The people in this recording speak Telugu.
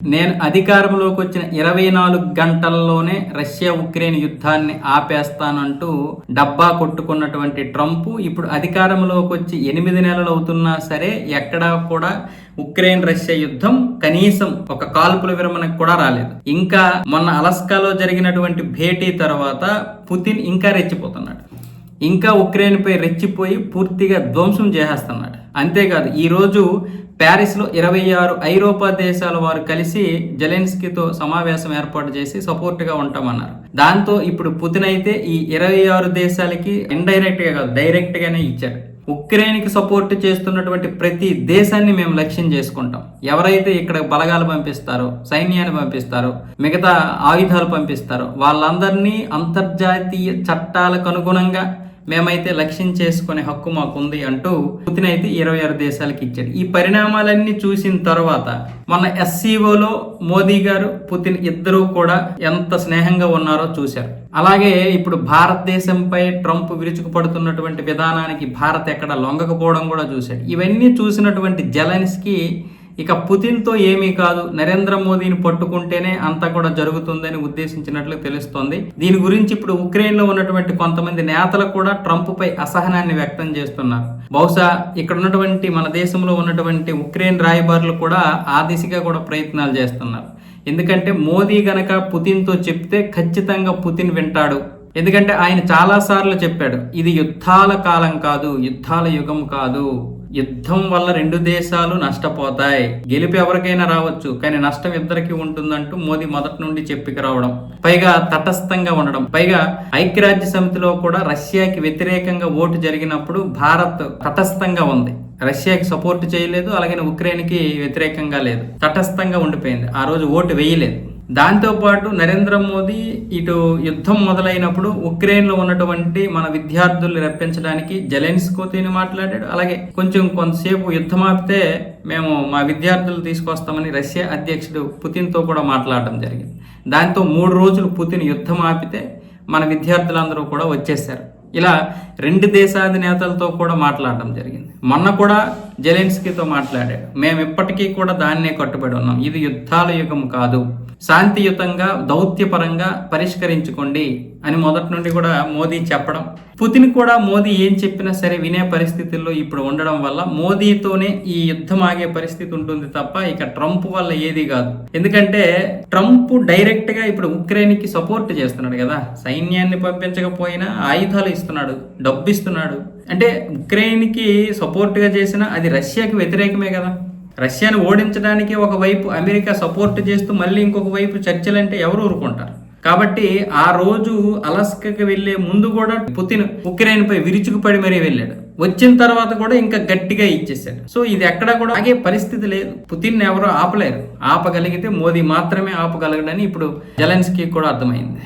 నేను అధికారంలోకి వచ్చిన ఇరవై నాలుగు గంటల్లోనే రష్యా ఉక్రెయిన్ యుద్ధాన్ని ఆపేస్తానంటూ డబ్బా కొట్టుకున్నటువంటి ట్రంప్ ఇప్పుడు అధికారంలోకి వచ్చి ఎనిమిది నెలలు అవుతున్నా సరే ఎక్కడా కూడా ఉక్రెయిన్ రష్యా యుద్ధం కనీసం ఒక కాల్పుల విరమణకు కూడా రాలేదు. ఇంకా మొన్న అలస్కాలో జరిగినటువంటి భేటీ తర్వాత పుతిన్ ఇంకా రెచ్చిపోతున్నాడు. ఇంకా ఉక్రెయిన్పై రెచ్చిపోయి పూర్తిగా ధ్వంసం చేసేస్తున్నాడు. అంతేకాదు ఈరోజు ప్యారిస్లో ఇరవై ఆరు ఐరోపా దేశాల వారు కలిసి జెలెన్స్కీతో సమావేశం ఏర్పాటు చేసి సపోర్ట్గా ఉంటామన్నారు. దాంతో ఇప్పుడు పుతిన్ అయితే ఈ ఇరవై ఆరు దేశాలకి ఇండైరెక్ట్గా కాదు డైరెక్ట్గానే ఇచ్చారు ఉక్రెయిన్కి సపోర్ట్ చేస్తున్నటువంటి ప్రతి దేశాన్ని మేము లక్ష్యం చేసుకుంటాం. ఎవరైతే ఇక్కడ బలగాలు పంపిస్తారో సైన్యాన్ని పంపిస్తారో మిగతా ఆయుధాలు పంపిస్తారో వాళ్ళందరినీ అంతర్జాతీయ చట్టాలకు అనుగుణంగా మేమైతే లక్ష్యం చేసుకునే హక్కు మాకుంది అంటూ పుతిన్ అయితే ఇరవై ఆరు దేశాలకు ఇచ్చాడు. ఈ పరిణామాలన్నీ చూసిన తర్వాత మన ఎస్సీఓలో మోదీ గారు పుతిన్ ఇద్దరూ కూడా ఎంత స్నేహంగా ఉన్నారో చూశారు. అలాగే ఇప్పుడు భారతదేశంపై ట్రంప్ విరుచుకుపడుతున్నటువంటి విధానానికి భారత్ ఎక్కడ లొంగకపోవడం కూడా చూశాడు. ఇవన్నీ చూసినటువంటి జలన్స్కి ఇక పుతిన్తో ఏమీ కాదు నరేంద్ర మోదీని పట్టుకుంటేనే అంతా కూడా జరుగుతుందని ఉద్దేశించినట్లు తెలుస్తోంది. దీని గురించి ఇప్పుడు ఉక్రెయిన్లో ఉన్నటువంటి కొంతమంది నేతలు కూడా ట్రంప్ పై అసహనాన్ని వ్యక్తం చేస్తున్నారు. బహుశా ఇక్కడ ఉన్నటువంటి మన దేశంలో ఉన్నటువంటి ఉక్రెయిన్ రాయబారులు కూడా ఆ దిశగా కూడా ప్రయత్నాలు చేస్తున్నారు. ఎందుకంటే మోదీ గనక పుతిన్తో చెప్తే ఖచ్చితంగా పుతిన్ వింటాడు. ఎందుకంటే ఆయన చాలాసార్లు చెప్పాడు ఇది యుద్ధాల కాలం కాదు యుద్ధాల యుగం కాదు. యుద్ధం వల్ల రెండు దేశాలు నష్టపోతాయి. గెలుపు ఎవరికైనా రావచ్చు కానీ నష్టం ఇద్దరికి ఉంటుందంటూ మోదీ మొదటి నుండి చెప్పికి రావడం. పైగా తటస్థంగా ఉండడం. పైగా ఐక్యరాజ్య సమితిలో కూడా రష్యాకి వ్యతిరేకంగా ఓటు జరిగినప్పుడు భారత్ తటస్థంగా ఉంది. రష్యాకి సపోర్ట్ చేయలేదు అలాగే ఉక్రెయిన్కి వ్యతిరేకంగా లేదు. తటస్థంగా ఉండిపోయింది. ఆ రోజు ఓటు వేయలేదు. దాంతోపాటు నరేంద్ర మోదీ ఇటు యుద్ధం మొదలైనప్పుడు ఉక్రెయిన్లో ఉన్నటువంటి మన విద్యార్థుల్ని రప్పించడానికి జెలెన్స్కోతోని మాట్లాడాడు. అలాగే కొంచెం కొంతసేపు యుద్ధం ఆపితే మేము మా విద్యార్థులు తీసుకొస్తామని రష్యా అధ్యక్షుడు పుతిన్తో కూడా మాట్లాడడం జరిగింది. దాంతో మూడు రోజులు పుతిన్ యుద్ధం ఆపితే మన విద్యార్థులందరూ కూడా వచ్చేసారు ఇలా రెండు దేశాధినేతలతో కూడా మాట్లాడడం జరిగింది. మొన్న కూడా జెలెన్స్కీతో మాట్లాడాడు. మేము ఇప్పటికీ కూడా దాన్నే కట్టుబడి ఉన్నాం. ఇది యుద్ధాల యుగం కాదు. శాంతియుతంగా దౌత్యపరంగా పరిష్కరించుకోండి. అని మొదటి నుండి కూడా మోదీ చెప్పడం. పుతిన్ కూడా మోదీ ఏం చెప్పినా సరే వినే పరిస్థితుల్లో ఇప్పుడు ఉండడం వల్ల మోదీతోనే ఈ యుద్ధం ఆగే పరిస్థితి ఉంటుంది తప్ప ఇక ట్రంప్ వల్ల ఏది కాదు. ఎందుకంటే ట్రంప్ డైరెక్ట్గా ఇప్పుడు ఉక్రెయిన్కి సపోర్ట్ చేస్తున్నాడు కదా. సైన్యాన్ని పంపించకపోయినా ఆయుధాలు ఇస్తున్నాడు డబ్బు ఇస్తున్నాడు. అంటే ఉక్రెయిన్కి సపోర్ట్గా చేసిన అది రష్యాకి వ్యతిరేకమే కదా. రష్యాను ఓడించడానికి ఒకవైపు అమెరికా సపోర్ట్ చేస్తూ మళ్ళీ ఇంకొక వైపు చర్చలంటే ఎవరు ఊరుకుంటారు? కాబట్టి ఆ రోజు అలస్కాకి వెళ్ళే ముందు కూడా పుతిన్ ఉక్రెయిన్ పై విరుచుకుపడి మరీ వెళ్ళాడు. వచ్చిన తర్వాత కూడా ఇంకా గట్టిగా ఇచ్చేసాడు సో ఇది ఎక్కడ కూడా ఆగే పరిస్థితి లేదు. పుతిన్ ఎవరో ఆపలేరు. ఆపగలిగితే మోదీ మాత్రమే ఆపగలగడని ఇప్పుడు జలెన్స్కి కూడా అర్థమైంది.